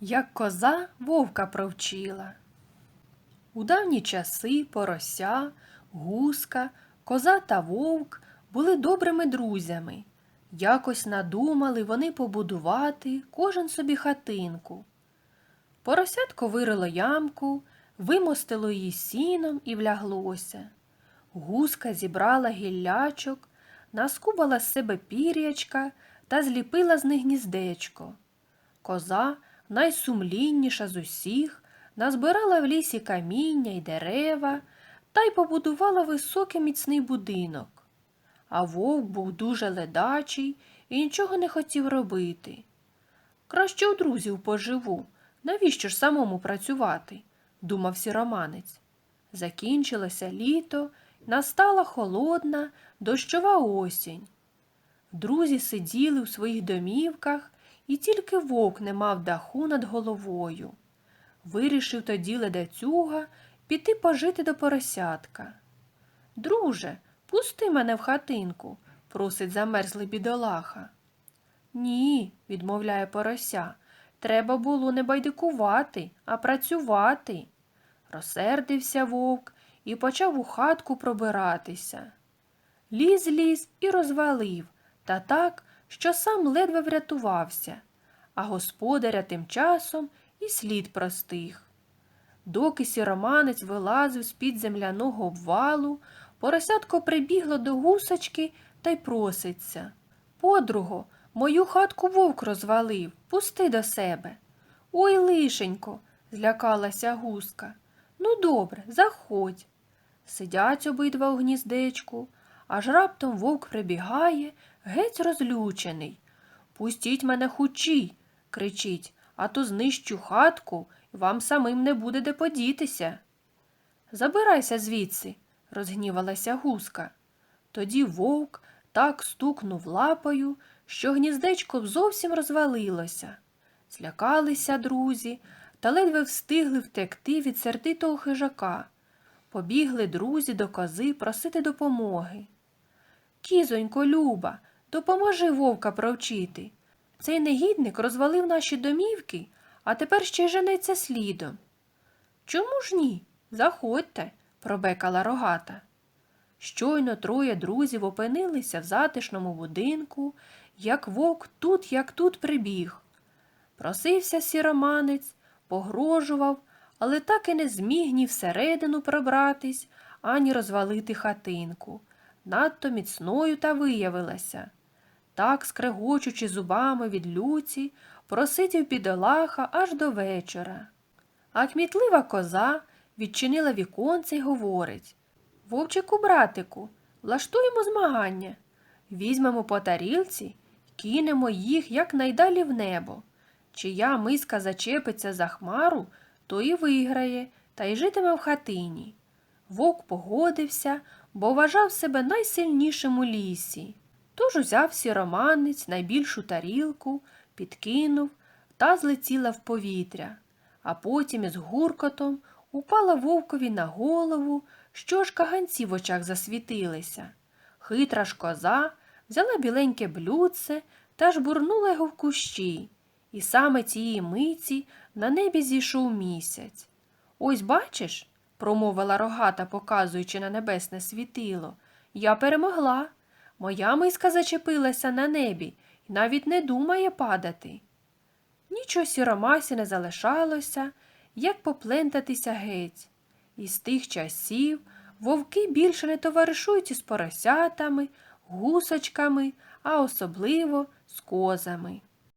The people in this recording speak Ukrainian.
Як коза вовка провчила. У давні часи порося, гуска, коза та вовк були добрими друзями. Якось надумали вони побудувати кожен собі хатинку. Поросятко вирило ямку, вимостило її сіном і вляглося. Гуска зібрала гіллячок, наскубала з себе пір'ячка та зліпила з них гніздечко. Коза, найсумлінніша з усіх, назбирала в лісі каміння й дерева та й побудувала високий міцний будинок. А вовк був дуже ледачий і нічого не хотів робити. Краще у друзів поживу. Навіщо ж самому працювати? думав сіроманець. Закінчилося літо, настала холодна, дощова осінь. Друзі сиділи у своїх домівках, і тільки вовк не мав даху над головою. Вирішив тоді ледацюга піти пожити до поросятка. Друже, пусти мене в хатинку, просить замерзлий бідолаха. Ні, відмовляє порося, треба було не байдикувати, а працювати. Розсердився вовк і почав у хатку пробиратися. Ліз ліз і розвалив, та так, що сам ледве врятувався, а господаря тим часом і слід простих. Доки сіроманець вилазив з-під земляного обвалу, поросятко прибігло до гусочки та й проситься. Подруго, мою хатку вовк розвалив, пусти до себе. Ой, лишенько, злякалася гуска. Ну, добре, заходь. Сидять обидва у гніздечку, аж раптом вовк прибігає, геть розлючений. Пустіть мене хучі, кричить, а то знищу хатку, вам самим не буде де подітися. Забирайся звідси, розгнівалася гуска. Тоді вовк так стукнув лапою, що гніздечко зовсім розвалилося. Злякалися друзі та ледве встигли втекти від сердитого хижака. Побігли друзі до кози просити допомоги. Кізонько, Люба, допоможи вовка провчити. Цей негідник розвалив наші домівки, а тепер ще женеться слідом. Чому ж ні? Заходьте, пробекала рогата. Щойно троє друзів опинилися в затишному будинку, як вовк тут, як тут прибіг. Просився сіроманець, погрожував, але так і не зміг ні всередину пробратись, ані розвалити хатинку. Надто міцною та виявилася. Так, скрегочучи зубами від люці, просидів бідолаха аж до вечора. А кмітлива коза відчинила віконце й говорить Вовчику, братику, влаштуємо змагання. Візьмемо по тарілці, кинемо їх якнайдалі в небо. Чия миска зачепиться за хмару, то і виграє, та й житиме в хатині. Вовк погодився, бо вважав себе найсильнішим у лісі. Тож узяв сіроманець найбільшу тарілку, підкинув та злетіла в повітря, а потім із гуркотом упала вовкові на голову, що ж каганці в очах засвітилися. Хитра ж коза взяла біленьке блюдце та жбурнула його в кущі, і саме цієї миті на небі зійшов місяць. Ось бачиш, промовила рогата, показуючи на небесне світило, я перемогла. Моя миска зачепилася на небі і навіть не думає падати. Нічого сіромасі не залишалося, як поплентатися геть. І з тих часів вовки більше не товаришують із поросятами, гусочками, а особливо з козами.